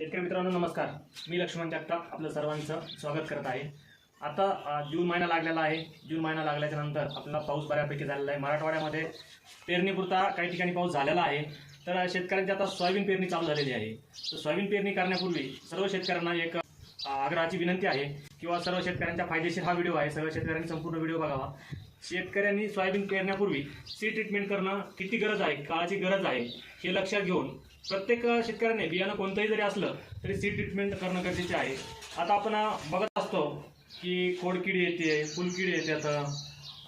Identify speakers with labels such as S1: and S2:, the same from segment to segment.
S1: शेतकरी मित्रांनो नमस्कार. मी लक्ष्मण जगताप आपलं सर्वांचं स्वागत करत आहे. आता जून महिना लागलेला आहे. जून महिना लागल्याच्या नंतर आपला पाऊस बऱ्यापैकी झालेला आहे. मराठवाड्यामध्ये पेरणीपुरता काही ठिकाणी पाऊस झालेला आहे. तर शेतकऱ्यांची आता सोयाबीन पेरणी चालू झालेली आहे. तर सोयाबीन पेरणी करण्यापूर्वी सर्व शेतकऱ्यांना एक आग्रहाची विनंती आहे किंवा सर्व शेतकऱ्यांच्या फायदेशीर हा व्हिडिओ आहे. सर्व शेतकऱ्यांनी संपूर्ण व्हिडिओ बघावा. शेतकऱ्यांनी सोयाबीन पेरण्यापूर्वी सी ट्रीटमेंट करणं किती गरज आहे? काळाची गरज आहे? हे लक्षात घेऊन प्रत्येक शेतकऱ्याने बियाणं कोणतंही जरी असलं तरी सी ट्रीटमेंट करणं गरजेचे आहे. आता आपण बघत असतो की खोडकिडी येते फुलकिडी येते आता.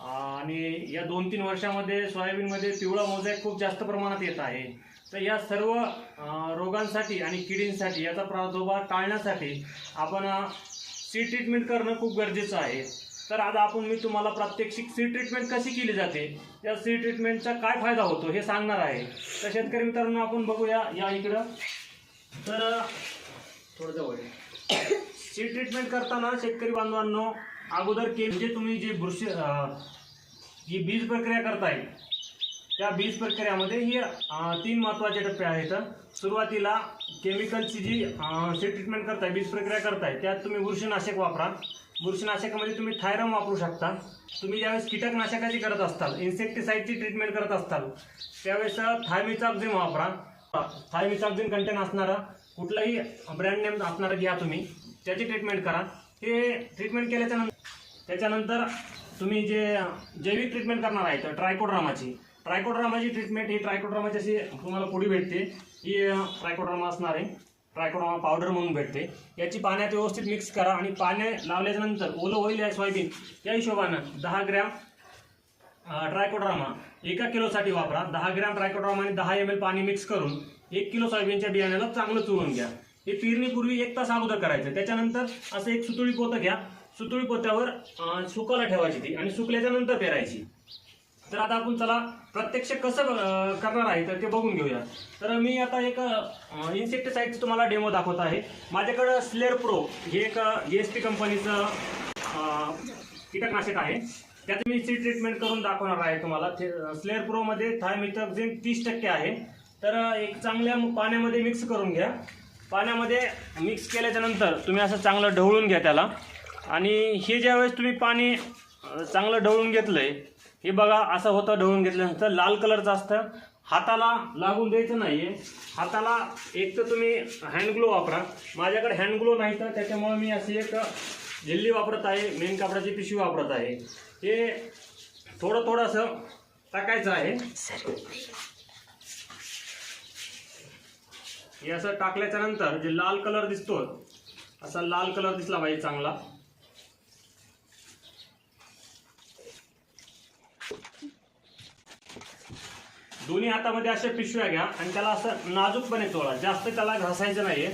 S1: आणि या दोन तीन वर्षामध्ये सोयाबीनमध्ये पिवळा मोझॅक खूप जास्त प्रमाणात येत आहे. तर या सर्व रोगांसाठी आणि किडींसाठी याचा प्रादुर्भाव टाळण्यासाठी आपण सी ट्रीटमेंट करणं खूप गरजेचं आहे. तर आज आपण मी तुम्हाला प्रात्यक्षिक सी ट्रीटमेंट कशी केली जाते या सी ट्रीटमेंटचा काय फायदा होतो हे सांगणार आहे. तर शेतकरी मित्रांनो आपण बघूया या इकडं. तर थोडं जवळ सी ट्रीटमेंट करताना शेतकरी बांधवांनो अगोदर के म्हणजे तुम्ही जे बुरशी जी बीज प्रक्रिया करताय त्या बीज प्रक्रियामध्ये ही तीन महत्त्वाचे टप्पे आहेत. सुरुवातीला केमिकलची जी सी ट्रीटमेंट करताय बीज प्रक्रिया करताय त्यात तुम्ही बुरशीनाशक वापरा. बुरशीनाशकामध्ये तुम्ही थायरम वापरू शकता. तुम्ही ज्यावेळेस कीटकनाशकाची करत असताल इन्सेक्टिसाईडची ट्रीटमेंट करत असताल त्यावेळेस थायमिचाक्झिम वापरा. थायमिचाक्झिम कंटेन असणारा कुठलाही ब्रँड नेम असणारा घ्या तुम्ही. त्याची ट्रीटमेंट करा. हे ट्रीटमेंट केल्याच्यानंतर त्याच्यानंतर तुम्ही जे जैविक ट्रीटमेंट करणार आहे तर ट्रायकोड्रामाची ट्रायकोड्रामाची ट्रीटमेंट ही ट्रायकोड्रामाची अशी तुम्हाला पुढे भेटते. ही ट्रायकोड्रामा असणार आहे. ट्रायकोड्रामा पावडर म्हणून भेटते. याची पाण्यात व्यवस्थित मिक्स करा आणि पाण्या लावल्याच्या नंतर ओलं होईल या सोयाबीन या हिशोबानं दहा ग्रॅम ट्रायकोड्रामा एका किलोसाठी वापरा. दहा ग्रॅम ट्रायकोड्रामा आणि दहा एम एल पाणी मिक्स करून एक किलो सोयाबीनच्या बियाण्याला चांगलं चुळून घ्या. हे पेरणीपूर्वी एक तास अगोदर करायचं. त्याच्यानंतर असं एक सुतुळी पोतं घ्या. सुतुळी पोत्यावर सुकायला ठेवायची ती आणि सुकल्याच्या नंतर पेरायची. तर आता आपण चला प्रत्यक्ष कसं करणार आहे तर ते बघून घेऊया तर मी आता एक इन्सेक्टिसाईडचं तुम्हाला डेमो दाखवत आहे. माझ्याकडं स्लेअर प्रो हे एक एस टी कंपनीचं कीटकनाशक आहे. त्यात मी सी ट्रीटमेंट करून दाखवणार आहे तुम्हाला. स्लेअर प्रोमध्ये थायमिथॉक्झिन तीस टक्के आहे. तर एक चांगल्या पाण्यामध्ये मिक्स करून घ्या. पाण्यामध्ये मिक्स केल्याच्यानंतर तुम्ही असं चांगलं ढवळून घ्या त्याला. आणि हे ज्यावेळेस तुम्ही पाणी चांगलं ढवळून घेतलंय हे बघा असं होतं ढवळून घेतल्यानंतर लाल कलरचं असतं. हाताला लागून द्यायचं नाहीये. हाताला एक तर तुम्ही हँड ग्लो वापरा. माझ्याकडे हँड ग्लो नाही तर त्याच्यामुळे मी अशी एक झिल्ली वापरत आहे. मेन कापडाची पिशवी वापरत आहे. हे थोडं थोडंसं टाकायचं आहे. हे असं टाकल्याच्या नंतर जे लाल कलर दिसतो असा लाल कलर दिसला पाहिजे चांगला. दोन्ही हातामध्ये अशा पिशव्या घ्या आणि त्याला असं नाजूकपणे चोळा जास्त त्याला घासायचं नाहीये.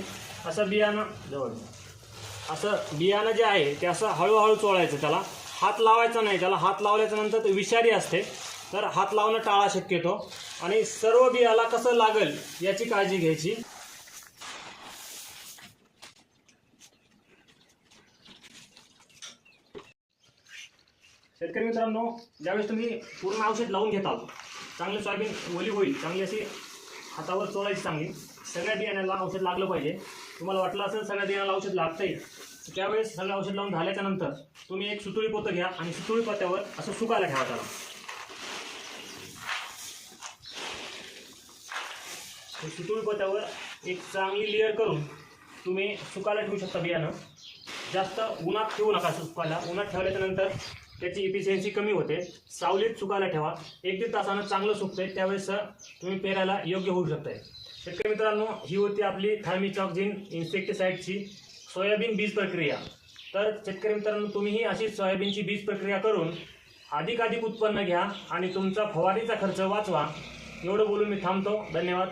S1: असं बियाणं जवळ. असं बियाणं जे आहे ते असं हळूहळू चोळायचं त्याला. हात लावायचा नाही. त्याला हात लावल्याच्या नंतर ते विषारी असते. तर हात लावणं टाळा शक्यतो. आणि सर्व बियाला कसं लागेल याची काळजी घ्यायची. शेतकरी मित्रांनो ज्यावेळेस तुम्ही पूर्ण औषध लावून घेताल चांगलं सोयाबीन ओली होईल चांगली अशी हातावर चोळायची चांगली. सगळ्या बियाण्याला औषध लागलं पाहिजे. तुम्हाला वाटलं असेल सगळ्या बियाण्याला औषध लागतंय. तर त्यावेळेस सगळं औषध लावून झाल्याच्यानंतर तुम्ही एक सुतुळी पोतं घ्या आणि सुतुळी पोत्यावर असं सुकायला ठेवा त्याला. सुतुळी पोत्यावर एक चांगली लेअर करून तुम्ही सुकायला ठेवू शकता बियाणं. जास्त उन्हात ठेवू नका सुकायला. उन्हात ठेवल्याच्या नंतर त्याची इफिशियन्सी कमी होते. सावलीत सुकायला ठेवा. एक दीड तासानं चांगलं सुकतंय. त्यावेळेस तुम्ही पेरायला योग्य होऊ शकताय. शेतकरी मित्रांनो ही होती आपली थर्मिचॉक्झिन इन्सेक्टिसाईडची सोयाबीन बीज प्रक्रिया. तर शेतकरी मित्रांनो तुम्हीही अशी सोयाबीनची बीज प्रक्रिया करून अधिकाधिक उत्पन्न घ्या आणि तुमचा फवारीचा खर्च वाचवा. एवढं बोलून मी थांबतो. धन्यवाद.